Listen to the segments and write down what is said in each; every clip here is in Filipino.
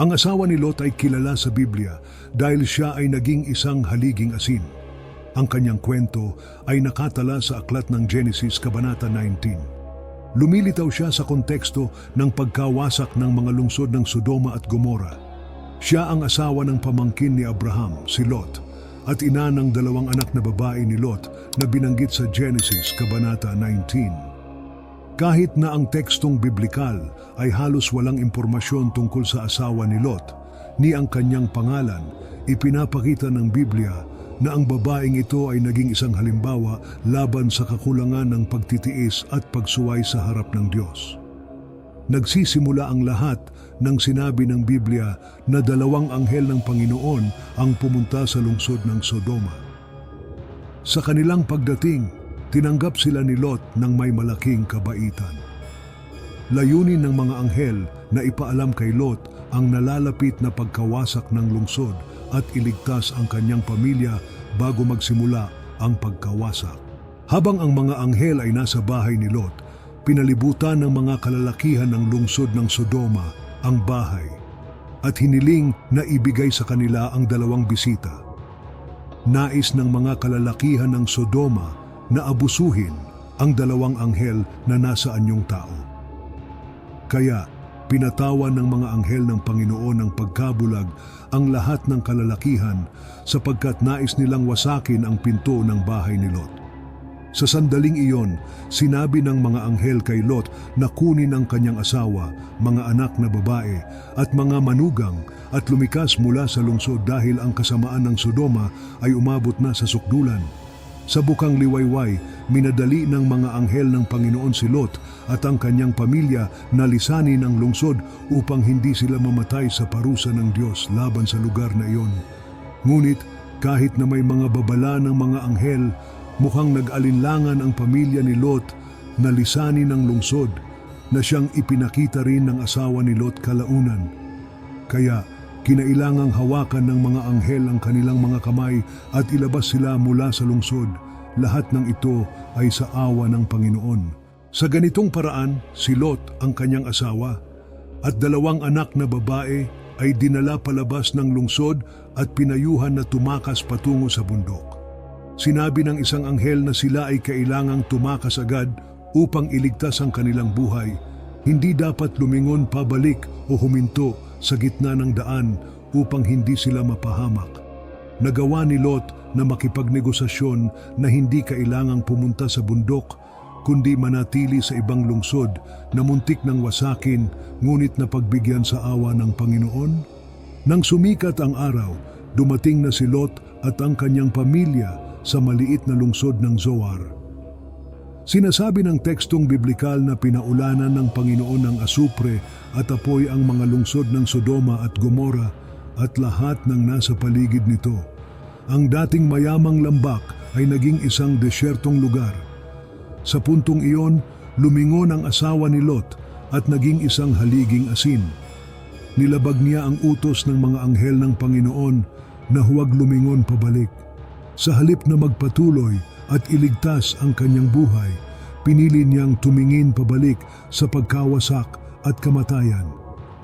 Ang asawa ni Lot ay kilala sa Biblia dahil siya ay naging isang haliging asin. Ang kanyang kwento ay nakatala sa aklat ng Genesis Kabanata 19. Lumilitaw siya sa konteksto ng pagkawasak ng mga lungsod ng Sodoma at Gomora. Siya ang asawa ng pamangkin ni Abraham, si Lot, at ina ng dalawang anak na babae ni Lot na binanggit sa Genesis Kabanata 19. Kahit na ang tekstong biblikal ay halos walang impormasyon tungkol sa asawa ni Lot, ni ang kanyang pangalan, ipinapakita ng Biblia na ang babaeng ito ay naging isang halimbawa laban sa kakulangan ng pagtitiis at pagsuway sa harap ng Diyos. Nagsisimula ang lahat ng sinabi ng Biblia na dalawang anghel ng Panginoon ang pumunta sa lungsod ng Sodoma. Sa kanilang pagdating, tinanggap sila ni Lot ng may malaking kabaitan. Layunin ng mga anghel na ipaalam kay Lot ang nalalapit na pagkawasak ng lungsod at iligtas ang kanyang pamilya bago magsimula ang pagkawasak. Habang ang mga anghel ay nasa bahay ni Lot, pinalibutan ng mga kalalakihan ng lungsod ng Sodoma ang bahay at hiniling na ibigay sa kanila ang dalawang bisita. Nais ng mga kalalakihan ng Sodoma na abusuhin ang dalawang anghel na nasa anyong tao. Kaya pinatawan ng mga anghel ng Panginoon ng pagkabulag ang lahat ng kalalakihan sapagkat nais nilang wasakin ang pinto ng bahay ni Lot. Sa sandaling iyon, sinabi ng mga anghel kay Lot na kunin ang kanyang asawa, mga anak na babae at mga manugang at lumikas mula sa lungsod dahil ang kasamaan ng Sodoma ay umabot na sa sukdulan. Sa bukang liwayway, minadali ng mga anghel ng Panginoon si Lot at ang kanyang pamilya na lisanin ang lungsod upang hindi sila mamatay sa parusa ng Diyos laban sa lugar na iyon. Ngunit kahit na may mga babala ng mga anghel, mukhang nag-alinlangan ang pamilya ni Lot na lisanin ang lungsod na siyang ipinakita rin ng asawa ni Lot kalaunan. Kaya kinailangang hawakan ng mga anghel ang kanilang mga kamay at ilabas sila mula sa lungsod. Lahat ng ito ay sa awa ng Panginoon. Sa ganitong paraan, si Lot ang kanyang asawa at dalawang anak na babae ay dinala palabas ng lungsod at pinayuhan na tumakas patungo sa bundok. Sinabi ng isang anghel na sila ay kailangang tumakas agad upang iligtas ang kanilang buhay. Hindi dapat lumingon pabalik o huminto sa gitna ng daan upang hindi sila mapahamak. Nagawa ni Lot na makipagnegosasyon na hindi kailangang pumunta sa bundok kundi manatili sa ibang lungsod na muntik ng wasakin ngunit napagbigyan sa awa ng Panginoon? Nang sumikat ang araw, dumating na si Lot at ang kanyang pamilya sa maliit na lungsod ng Zoar. Sinasabi ng tekstong biblikal na pinaulanan ng Panginoon ng asupre at apoy ang mga lungsod ng Sodoma at Gomora at lahat ng nasa paligid nito. Ang dating mayamang lambak ay naging isang desyertong lugar. Sa puntong iyon, lumingon ang asawa ni Lot at naging isang haliging asin. Nilabag niya ang utos ng mga anghel ng Panginoon na huwag lumingon pabalik. Sa halip na magpatuloy at iligtas ang kanyang buhay, pinili niyang tumingin pabalik sa pagkawasak at kamatayan.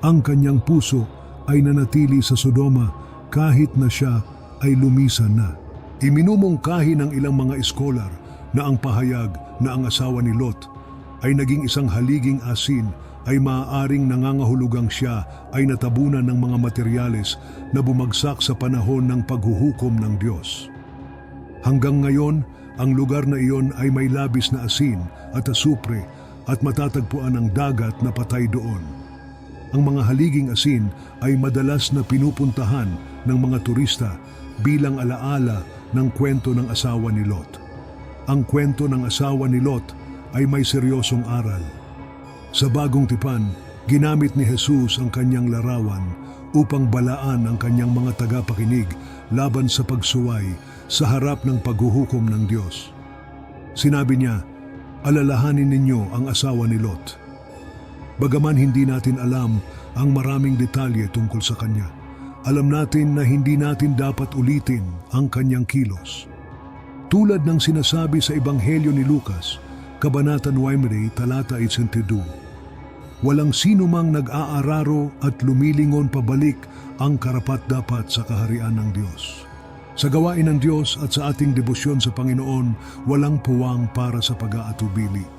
Ang kanyang puso ay nanatili sa Sodoma kahit na siya ay lumisan na. Iminumungkahi ng ilang mga eskolar na ang pahayag na ang asawa ni Lot ay naging isang haliging asin ay maaaring nangangahulugang siya ay natabunan ng mga materyales na bumagsak sa panahon ng paghuhukom ng Diyos. Hanggang ngayon, ang lugar na iyon ay may labis na asin at asupre at matatagpuan ang dagat na patay doon. Ang mga haliging asin ay madalas na pinupuntahan ng mga turista bilang alaala ng kwento ng asawa ni Lot. Ang kwento ng asawa ni Lot ay may seryosong aral. Sa bagong tipan, ginamit ni Jesus ang kanyang larawan upang balaan ang kanyang mga tagapakinig laban sa pagsuway sa harap ng paghuhukom ng Diyos. Sinabi niya, alalahanin ninyo ang asawa ni Lot. Bagaman hindi natin alam ang maraming detalye tungkol sa kanya, alam natin na hindi natin dapat ulitin ang kanyang kilos. Tulad ng sinasabi sa Ebanghelyo ni Lucas, Kabanata 9, talata 82, walang sino mang nag-aararo at lumilingon pabalik ang karapat-dapat sa kaharian ng Diyos. Sa gawain ng Diyos at sa ating debosyon sa Panginoon, walang puwang para sa pag-aatubili.